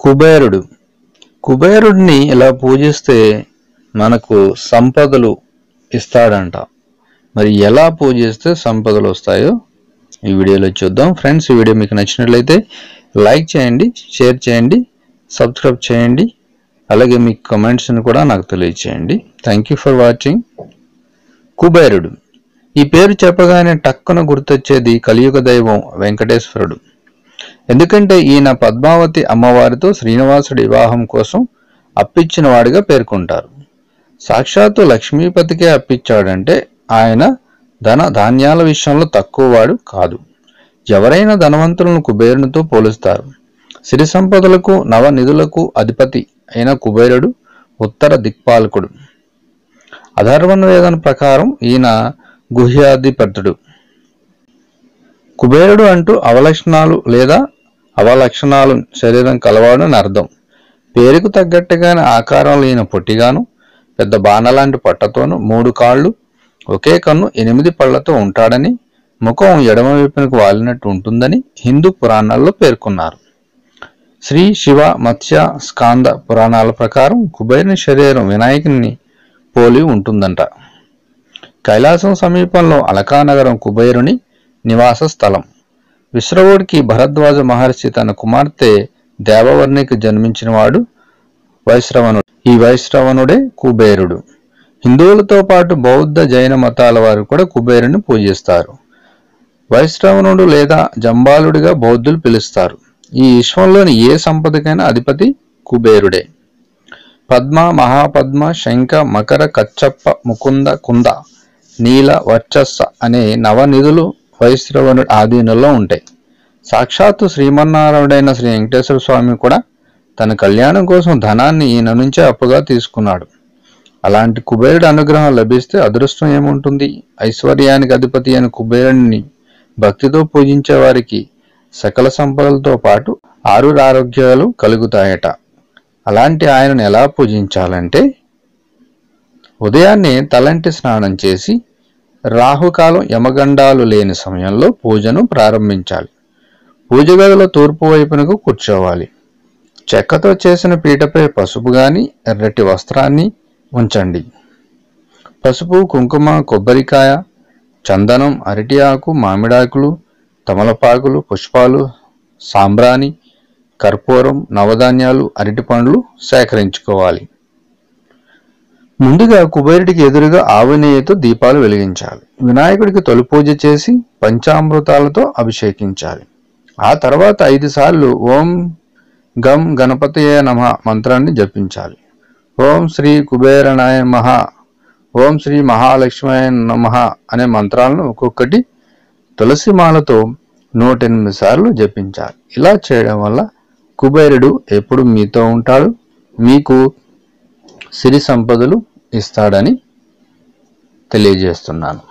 కుబేరుడు. కుబేరుడిని ఇలా పూజిస్తే మనకు సంపదలు ఇస్తాడంట. మరి ఎలా పూజిస్తే సంపదలు వస్తాయో ఈ వీడియోలో చూద్దాం. ఫ్రెండ్స్ ఈ వీడియో మీకు నచ్చినట్లయితే లైక్ చేయండి షేర్ చేయండి సబ్స్క్రైబ్ చేయండి అలాగే మీ కమెంట్స్ని కూడా నాకు తెలియచేయండి. Thank you for watching. కుబేరుడు. ఈ పేరు చెప్పగానే టక్కున గుర్తొచ్చేది కలియుగ దైవం వెంకటేశ్వరుడు. ఎందుకంటే ఈయన పద్మావతి అమ్మవారితో శ్రీనివాసుడి వివాహం కోసం అప్పిచ్చిన వాడిగా పేర్కొంటారు. సాక్షాత్తు లక్ష్మీపతికే అప్పిచ్చాడంటే ఆయన ధన ధాన్యాల విషయంలో తక్కువవాడు కాదు. ఎవరైనా ధనవంతులను కుబేరునితో పోలుస్తారు. సిరి సంపదలకు నవనిధులకు అధిపతి అయిన కుబేరుడు ఉత్తర దిక్పాలకుడు. అధర్వణ వేదన ప్రకారం ఈయన గుహ్యాధిపతుడు. కుబేరుడు అంటూ అవలక్షణాలు లేదా అవలక్షణాలు శరీరం కలవాడు అర్థం. పేరుకు తగ్గట్టుగానే ఆకారం లేని పొట్టిగాను పెద్ద బాణలాంటి పట్టతోను మూడు కాళ్ళు ఒకే కన్ను ఎనిమిది పళ్ళతో ఉంటాడని ముఖం ఎడమ వైపునకు వాలినట్టు ఉంటుందని హిందూ పురాణాల్లో పేర్కొన్నారు. శ్రీ శివ మత్స్య స్కాంద పురాణాల ప్రకారం కుబేరుని శరీరం వినాయకుని పోలి ఉంటుందంట. కైలాసం సమీపంలో అలకానగరం కుబేరుని నివాస స్థలం. విశ్రవుడికి భరద్వాజ మహర్షి తన కుమార్తె దేవవర్ణికి జన్మించినవాడు వైశ్రవణుడు. ఈ వైశ్రవణుడే కుబేరుడు. హిందువులతో పాటు బౌద్ధ జైన మతాల వారు కూడా కుబేరుని పూజిస్తారు. వైశ్రవణుడు లేదా జంబాలుడిగా బౌద్ధులు పిలుస్తారు. ఈ విశ్వంలోని ఏ సంపదకైనా అధిపతి కుబేరుడే. పద్మ మహాపద్మ శంఖ మకర కచ్చప్ప ముకుంద కుంద నీల వర్చస్స అనే నవనిధులు వైశ్రవణుడి ఆధీనంలో ఉంటాయి. సాక్షాత్తు శ్రీమన్నారాయణుడైన శ్రీ వెంకటేశ్వర స్వామి కూడా తన కళ్యాణం కోసం ధనాన్ని ఈయన నుంచే అప్పుగా తీసుకున్నాడు. అలాంటి కుబేరుడి అనుగ్రహం లభిస్తే అదృష్టం ఏముంటుంది? ఐశ్వర్యానికి అధిపతి అయిన కుబేరుడిని భక్తితో పూజించే వారికి సకల సంపదలతో పాటు ఆరు ఆరోగ్యాలు కలుగుతాయట. అలాంటి ఆయనను ఎలా పూజించాలంటే ఉదయాన్నే తలంటి స్నానం చేసి రాహుకాలం యమగండాలు లేని సమయంలో పూజను ప్రారంభించాలి. పూజ గదిలో తూర్పు వైపునకు కూర్చోవాలి. చెక్కతో చేసిన పీటపై పసుపు గాని ఎర్రటి వస్త్రాన్ని ఉంచండి. పసుపు కుంకుమ కొబ్బరికాయ చందనం అరటి ఆకు మామిడాకులు తమలపాకులు పుష్పాలు సాంబ్రాణి కర్పూరం నవధాన్యాలు అరటిపండ్లు సేకరించుకోవాలి. ముందుగా కుబేరుడికి ఎదురుగా ఆవనేయతో దీపాలు వెలిగించాలి. వినాయకుడికి తొలిపూజ చేసి పంచామృతాలతో అభిషేకించాలి. ఆ తర్వాత ఐదు సార్లు ఓం గం గణపతయే నమ మంత్రాన్ని జపించాలి. ఓం శ్రీ కుబేరనాయ మహ ఓం శ్రీ మహాలక్ష్మయ నమ అనే మంత్రాలను ఒక్కొక్కటి తులసి మాలతో నూట ఎనిమిది సార్లు జపించాలి. ఇలా చేయడం వల్ల కుబేరుడు ఎప్పుడు మీతో ఉంటాడు? మీకు సిరి సంపదలు ఇస్తాడని తెలియజేస్తున్నాను.